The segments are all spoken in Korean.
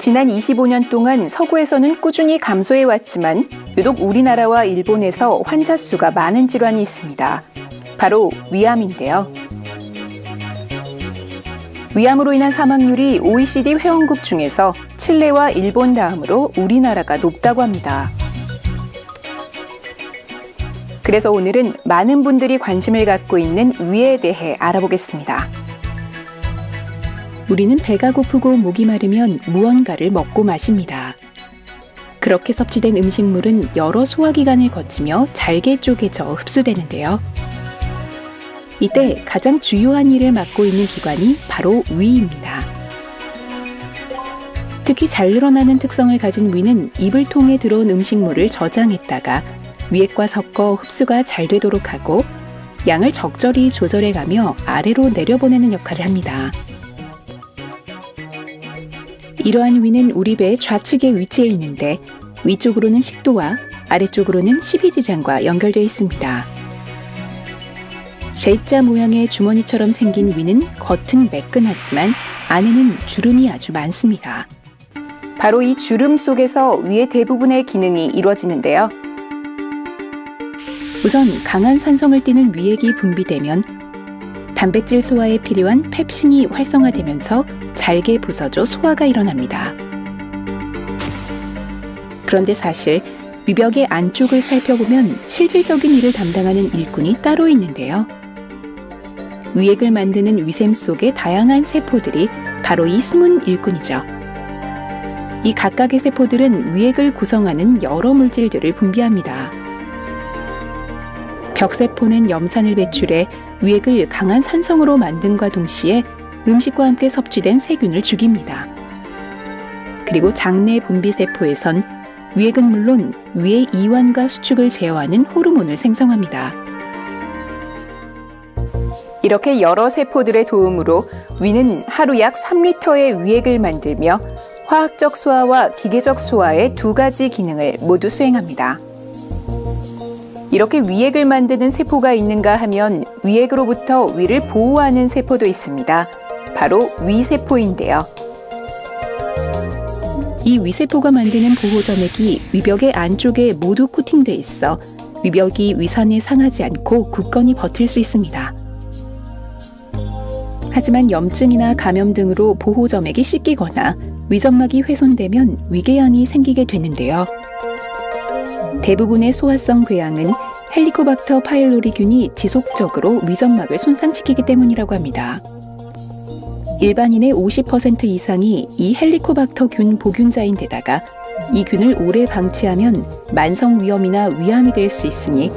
지난 25년 동안 서구에서는 꾸준히 감소해 왔지만 유독 우리나라와 일본에서 환자 수가 많은 질환이 있습니다. 바로 위암인데요. 위암으로 인한 사망률이 OECD 회원국 중에서 칠레와 일본 다음으로 우리나라가 높다고 합니다. 그래서 오늘은 많은 분들이 관심을 갖고 있는 위에 대해 알아보겠습니다. 우리는 배가 고프고 목이 마르면 무언가를 먹고 마십니다. 그렇게 섭취된 음식물은 여러 소화기관을 거치며 잘게 쪼개져 흡수되는데요. 이때 가장 주요한 일을 맡고 있는 기관이 바로 위입니다. 특히 잘 늘어나는 특성을 가진 위는 입을 통해 들어온 음식물을 저장했다가 위액과 섞어 흡수가 잘 되도록 하고 양을 적절히 조절해 가며 아래로 내려보내는 역할을 합니다. 이러한 위는 우리 배의 좌측에 위치해 있는데 위쪽으로는 식도와 아래쪽으로는 십이지장과 연결되어 있습니다. J자 모양의 주머니처럼 생긴 위는 겉은 매끈하지만 안에는 주름이 아주 많습니다. 바로 이 주름 속에서 위의 대부분의 기능이 이루어지는데요. 우선 강한 산성을 띠는 위액이 분비되면 단백질 소화에 필요한 펩신이 활성화되면서 잘게 부서져 소화가 일어납니다. 그런데 사실 위벽의 안쪽을 살펴보면 실질적인 일을 담당하는 일꾼이 따로 있는데요. 위액을 만드는 위샘 속의 다양한 세포들이 바로 이 숨은 일꾼이죠. 이 각각의 세포들은 위액을 구성하는 여러 물질들을 분비합니다. 벽세포는 염산을 배출해 위액을 강한 산성으로 만든과 동시에 음식과 함께 섭취된 세균을 죽입니다. 그리고 장내 분비세포에선 위액은 물론 위의 이완과 수축을 제어하는 호르몬을 생성합니다. 이렇게 여러 세포들의 도움으로 위는 하루 약 3리터의 위액을 만들며 화학적 소화와 기계적 소화의 두 가지 기능을 모두 수행합니다. 이렇게 위액을 만드는 세포가 있는가 하면 위액으로부터 위를 보호하는 세포도 있습니다. 바로 위세포인데요. 이 위세포가 만드는 보호점액이 위벽의 안쪽에 모두 코팅돼 있어 위벽이 위산에 상하지 않고 굳건히 버틸 수 있습니다. 하지만 염증이나 감염 등으로 보호점액이 씻기거나 위점막이 훼손되면 위궤양이 생기게 되는데요. 대부분의 소화성 궤양은 헬리코박터 파일로리균이 지속적으로 위점막을 손상시키기 때문이라고 합니다. 일반인의 50% 이상이 이 헬리코박터 균 보균자인데다가 이 균을 오래 방치하면 만성 위염이나 위암이 될 수 있으니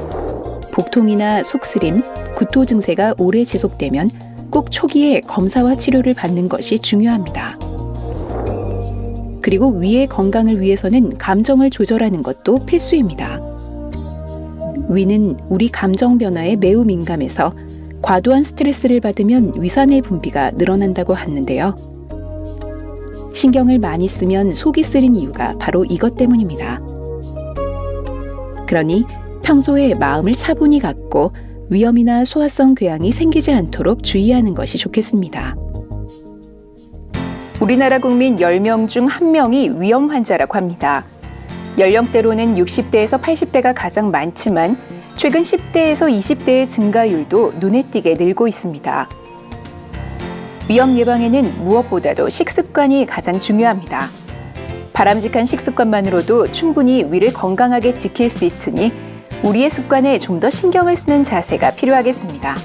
복통이나 속쓰림, 구토 증세가 오래 지속되면 꼭 초기에 검사와 치료를 받는 것이 중요합니다. 그리고 위의 건강을 위해서는 감정을 조절하는 것도 필수입니다. 위는 우리 감정 변화에 매우 민감해서 과도한 스트레스를 받으면 위산의 분비가 늘어난다고 하는데요. 신경을 많이 쓰면 속이 쓰린 이유가 바로 이것 때문입니다. 그러니 평소에 마음을 차분히 갖고 위염이나 소화성 궤양이 생기지 않도록 주의하는 것이 좋겠습니다. 우리나라 국민 10명 중 1명이 위염 환자라고 합니다. 연령대로는 60대에서 80대가 가장 많지만 최근 10대에서 20대의 증가율도 눈에 띄게 늘고 있습니다. 위험 예방에는 무엇보다도 식습관이 가장 중요합니다. 바람직한 식습관만으로도 충분히 위를 건강하게 지킬 수 있으니 우리의 습관에 좀 더 신경을 쓰는 자세가 필요하겠습니다.